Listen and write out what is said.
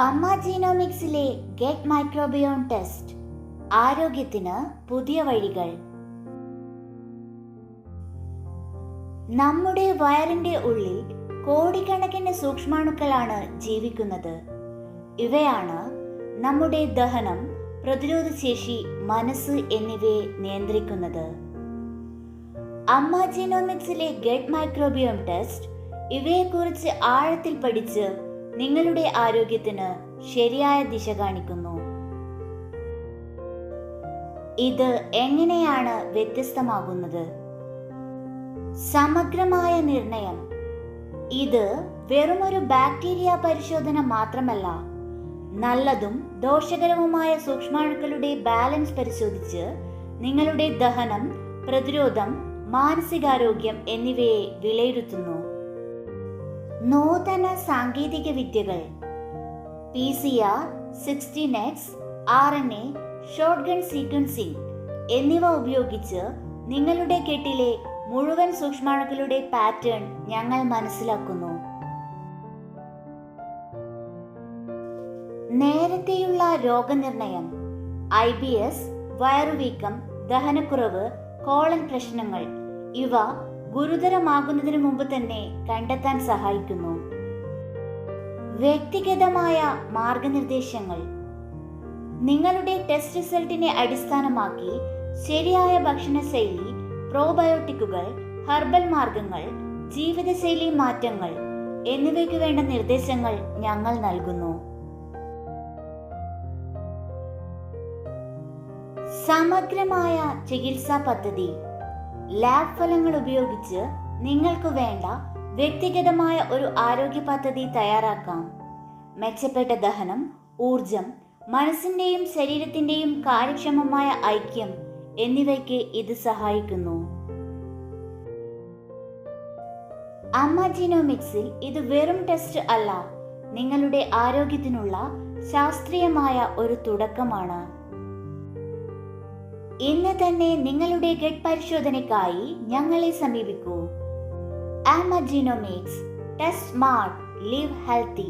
അമ്മ ജീനോമിക്സിലെ get മൈക്രോബിയോൺ test. ആരോഗ്യത്തിന് പുതിയ വഴികൾ. നമ്മുടെ വയറിന്റെ ഉള്ളിൽ കോടിക്കണക്കിന് സൂക്ഷ്മാണുക്കളാണ് ജീവിക്കുന്നത്. ഇവയാണ് നമ്മുടെ ദഹനം പ്രതിരോധശേഷി മനസ്സ് എന്നിവയെ നിയന്ത്രിക്കുന്നത്. അമ്മ ജീനോമിക്സിലെ ഗെറ്റ് മൈക്രോബിയോം ടെസ്റ്റ് ഇവയെക്കുറിച്ച് ആഴത്തിൽ പഠിച്ച് നിങ്ങളുടെ ആരോഗ്യത്തിന് ശരിയായ ദിശ കാണിക്കുന്നു. ഇത് എങ്ങനെയാണ് വ്യത്യസ്തമാകുന്നത്? സമഗ്രമായ നിർണയം. ഇത് വെറുമൊരു ബാക്ടീരിയ പരിശോധന മാത്രമല്ല നല്ലതും ദോഷകരവുമായ സൂക്ഷ്മാണുക്കളുടെ ബാലൻസ് പരിശോധിച്ച് നിങ്ങളുടെ ദഹനം പ്രതിരോധം മാനസികാരോഗ്യം എന്നിവയെ വിലയിരുത്തുന്നു. നൂതന സാങ്കേതിക വിദ്യകൾ P C R sixteen S R N A shotgun sequencing എന്നിവ ഉപയോഗിച്ച് നിങ്ങളുടെ കെട്ടിലെ മുഴുവൻ സൂക്ഷ്മാണുക്കളുടെ പാറ്റേൺ ഞങ്ങൾ മനസ്സിലാക്കുന്നു. നേരത്തെയുള്ള രോഗനിർണയം ഐ ബി എസ് വയറുവീക്കം ദഹനക്കുറവ് കോളൻ പ്രശ്നങ്ങൾ ഇവ ഗുരുതരമാകുന്നതിന് മുമ്പ് തന്നെ കണ്ടെത്താൻ സഹായിക്കുന്നു. വ്യക്തിഗതമായ മാർഗനിർദ്ദേശങ്ങൾ. നിങ്ങളുടെ ടെസ്റ്റ് റിസൾട്ടിനെ അടിസ്ഥാനമാക്കി ശരിയായ ഭക്ഷണശൈലി പ്രോബയോട്ടിക്കുകൾ ഹെർബൽ മാർഗങ്ങൾ ജീവിതശൈലി മാറ്റങ്ങൾ എന്നിവയ്ക്ക് വേണ്ട നിർദ്ദേശങ്ങൾ ഞങ്ങൾ നൽകുന്നു. സമഗ്രമായ ചികിത്സാ പദ്ധതി. ലാബ് ഫലങ്ങൾ ഉപയോഗിച്ച് നിങ്ങൾക്ക് വേണ്ട വ്യക്തിഗതമായ ഒരു ആരോഗ്യ പദ്ധതി തയ്യാറാക്കാം. മെച്ചപ്പെട്ട ദഹനം ഊർജം മനസ്സിന്റെയും ശരീരത്തിന്റെയും കാര്യക്ഷമമായ ഐക്യം എന്നിവയ്ക്ക് ഇത് സഹായിക്കുന്നു. അമ്മ ജീനോമിക്സിൽ ഇത് വെറും ടെസ്റ്റ് അല്ല നിങ്ങളുടെ ആരോഗ്യത്തിനുള്ള ശാസ്ത്രീയമായ ഒരു തുടക്കമാണ്. ഇന്ന് തന്നെ നിങ്ങളുടെ ഗഡ് പരിശോധനയ്ക്കായി ഞങ്ങളെ സമീപിക്കൂ. ആമ genomics test smart live healthy